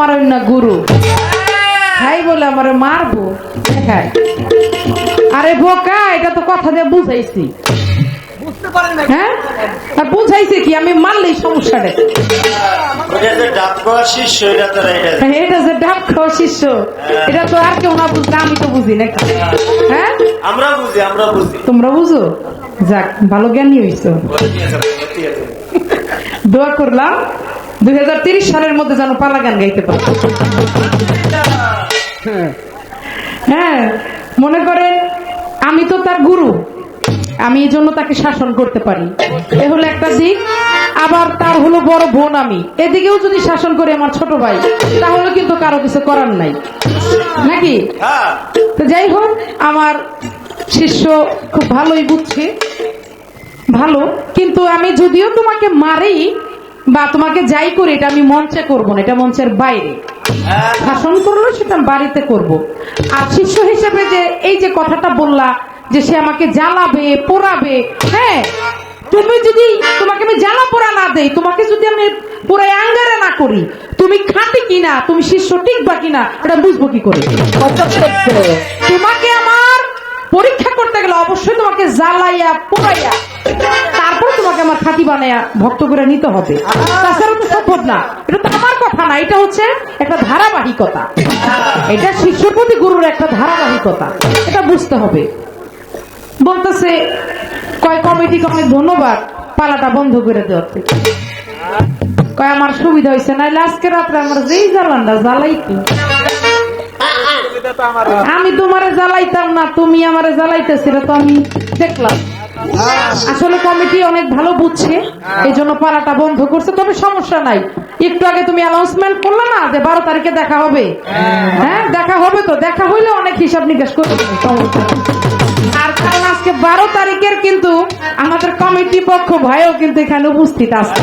মারেন না গুরু। ভাই বলে আমারে মারবো। দেখায় আরে বোকা এটা তো কথা দিয়ে বুঝাইছি। হ্যাঁ? বুঝাইছে কি? আমি মারলেই সমস্যাটা ওটা যে ডাব শিষ্য এটা তো এটা এটা যে ডাক খাওয়া শিষ্য এটা তো আর কেউ না বুঝলে আমি তো বুঝি নাকি? হ্যাঁ? আমরা বুঝি আমরা বুঝি। তোমরা বুঝো? যাক ভালো জ্ঞানী হইছো। দোয়া করলাম। দুই সালের মধ্যে যেন পালা গান গাইতে পারো। হ্যাঁ মনে করেন আমি তো তার গুরু। আমি এই জন্য তাকে শাসন করতে পারি। এ হলো একটা দিক। আবার তার হলো বড় বোন আমি। এদিকেও যদি শাসন করে আমার ছোট ভাই তাহলে কিন্তু কারও কিছু করার নাই। নাকি? হ্যাঁ। তো যাই হোক আমার শিষ্য খুব ভালোই বুঝছে। ভালো। কিন্তু আমি যদিও তোমাকে মারি বা তোমাকে যাই করি, এটা আমি মঞ্চে করব না, এটা মঞ্চের বাইরে। শাসন করল সেটা বাড়িতে করব। আর শিষ্য হিসেবে যে, এই যে কথাটা বললা, যে সে আমাকে জ্বালাবে, পোড়াবে হ্যাঁ? তুমি যদি, তোমাকে আমি জ্বালা পোড়া না দেই, তোমাকে যদি আমি পুরো আঙ্গারে না করি, তুমি খাঁটি কিনা, তুমি শিষ্য টিকবা কিনা, এটা বুঝব কি করে? তোমাকে আমার পরীক্ষা করতে গেলে অবশ্যই তোমাকে জ্বালাইয়া, পোড়াইয়া তারপর তোমাকে আমার খাঁটি বানাইয়া ভক্ত করে নিতে হবে। তাছাড়া তো সম্ভব না। এটা তো আমার কথা না, এটা হচ্ছে একটা ধারাবাহিকতা। এটা গুরুর একটা ধারাবাহিকতা। এটা বুঝতে হবে। বলতেছে, কয় ধন্যবাদ। পালাটা বন্ধ করে দেওয়ার থেকে। কয়, আমার সুবিধা হয়েছে না আজকে রাত্রে আমার যেই জ্বালানটা জ্বালাইতি। আমি তোমারে জ্বালাইতাম না, তুমি আমারে জ্বালাইতেছিলে, তো আমি দেখলাম। আসলে কমিটি অনেক ভালো বুঝছে এই জন্য পালাটা বন্ধ করছে তবে সমস্যা নাই। একটু আগে তুমি অ্যানাউন্সমেন্ট করলে না যে বারো তারিখে দেখা হবে। হ্যাঁ দেখা হবে তো দেখা হইলে অনেক হিসাব নিকাশ করবে। সমস্যা আর কারণ আজকে বারো তারিখের কিন্তু আমাদের কমিটি পক্ষ ভাইও কিন্তু এখানে উপস্থিত আছে।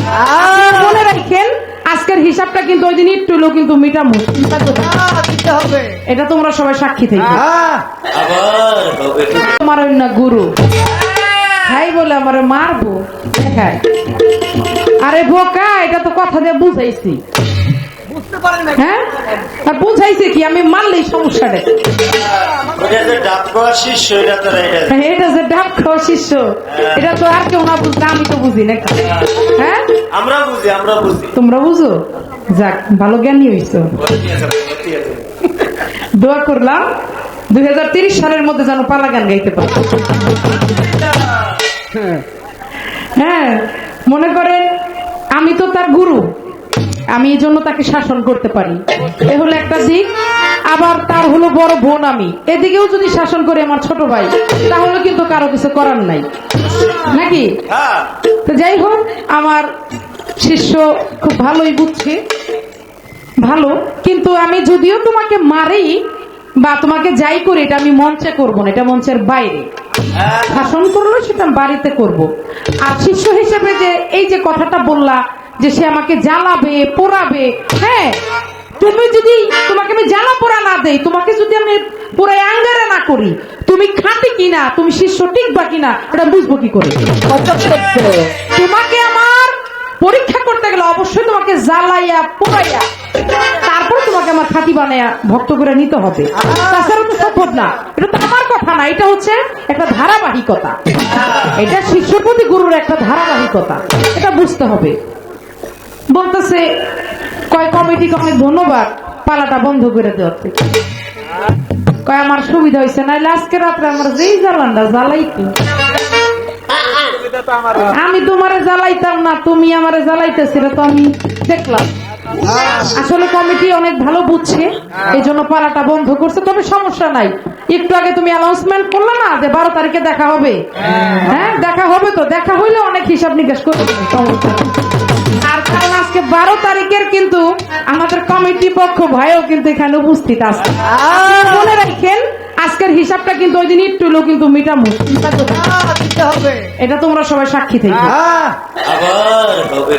মনে রাখেন আজকের হিসাবটা কিন্তু ওই দিন একটু হলেও কিন্তু মিটামু। এটা তোমরা সবাই সাক্ষী থেকে। মারেন না গুরু। ভাই বলে আমারে মারবো? দেখায় আরে বোকা এটা তো কথা দিয়ে বুঝাইছি। হ্যাঁ? আর বুঝাইছে কি আমি ওটা যে শিষ্য এটা তো এটা এটা যে ডাক খাওয়া শিষ্য এটা তো আর কেউ না বুঝলে আমি তো বুঝি হ্যাঁ। আমরা বুঝি আমরা বুঝি। তোমরা বুঝো? যাক ভালো জ্ঞানী হইছো। দোয়া করলাম দুই সালের মধ্যে যেন পালা গান গাইতে পারো। হ্যাঁ মনে করেন আমি তো তার গুরু। আমি এই জন্য তাকে শাসন করতে পারি। এ হলো একটা দিক। আবার তার হলো বড় বোন আমি। এদিকেও যদি শাসন করে আমার ছোট ভাই তাহলে কিন্তু কারও কিছু করার নাই। নাকি? হ্যাঁ। তো যাই হোক আমার শিষ্য খুব ভালোই বুঝছে। ভালো। কিন্তু আমি যদিও তোমাকে মারি বা তোমাকে যাই করি এটা আমি মঞ্চে করব না এটা মঞ্চের বাইরে। শাসন করল সেটা বাড়িতে করব। আর শিষ্য হিসেবে যে এই যে কথাটা বললা, যে সে আমাকে জ্বালাবে, পোড়াবে হ্যাঁ তুমি যদি, তোমাকে আমি জ্বালা পোড়া না দেই, তোমাকে যদি আমি পুরো আঙ্গারে না করি, তুমি খাঁটি কিনা, তুমি শিষ্য টিকবা কিনা, এটা বুঝব কি করে? তোমাকে আমার পরীক্ষা করতে গেলে অবশ্যই তোমাকে জ্বালাইয়া, পোড়াইয়া, তারপর তোমাকে আমার খাঁটি বানাইয়া ভক্ত করে নিতে হবে। তাছাড়া তো সম্ভব না। এটা তো আমার কথা না, এটা হচ্ছে একটা ধারাবাহিকতা। এটা গুরুর একটা ধারাবাহিকতা। এটা বুঝতে হবে। বলতেছে, কয় কমিটিকে অনেক ধন্যবাদ, পালাটা বন্ধ করে দেওয়ার থেকে। কয়, আমার সুবিধা হয়েছে না আজকে রাত্রে আমার যেই জ্বালানটা জ্বালাইতি। আমি তোমারে জ্বালাইতাম না, তুমি আমারে জ্বালাইতেছিলে, তো আমি দেখলাম। আসলে কমিটি অনেক ভালো বুঝছে এই জন্য পালাটা বন্ধ করছে তবে সমস্যা নাই। একটু আগে তুমি অ্যানাউন্সমেন্ট করলে না যে বারো তারিখে দেখা হবে। হ্যাঁ দেখা হবে তো দেখা হইলে অনেক হিসাব নিকাশ করবে আর কারণ আজকে বারো তারিখের কিন্তু আমাদের কমিটি পক্ষ ভাইও কিন্তু এখানে উপস্থিত আছে। মনে রাখেন আজকের হিসাবটা কিন্তু ওই দিন একটু হলেও কিন্তু মিটামু এটা তোমরা সবাই সাক্ষী থেকে। আবার হবে।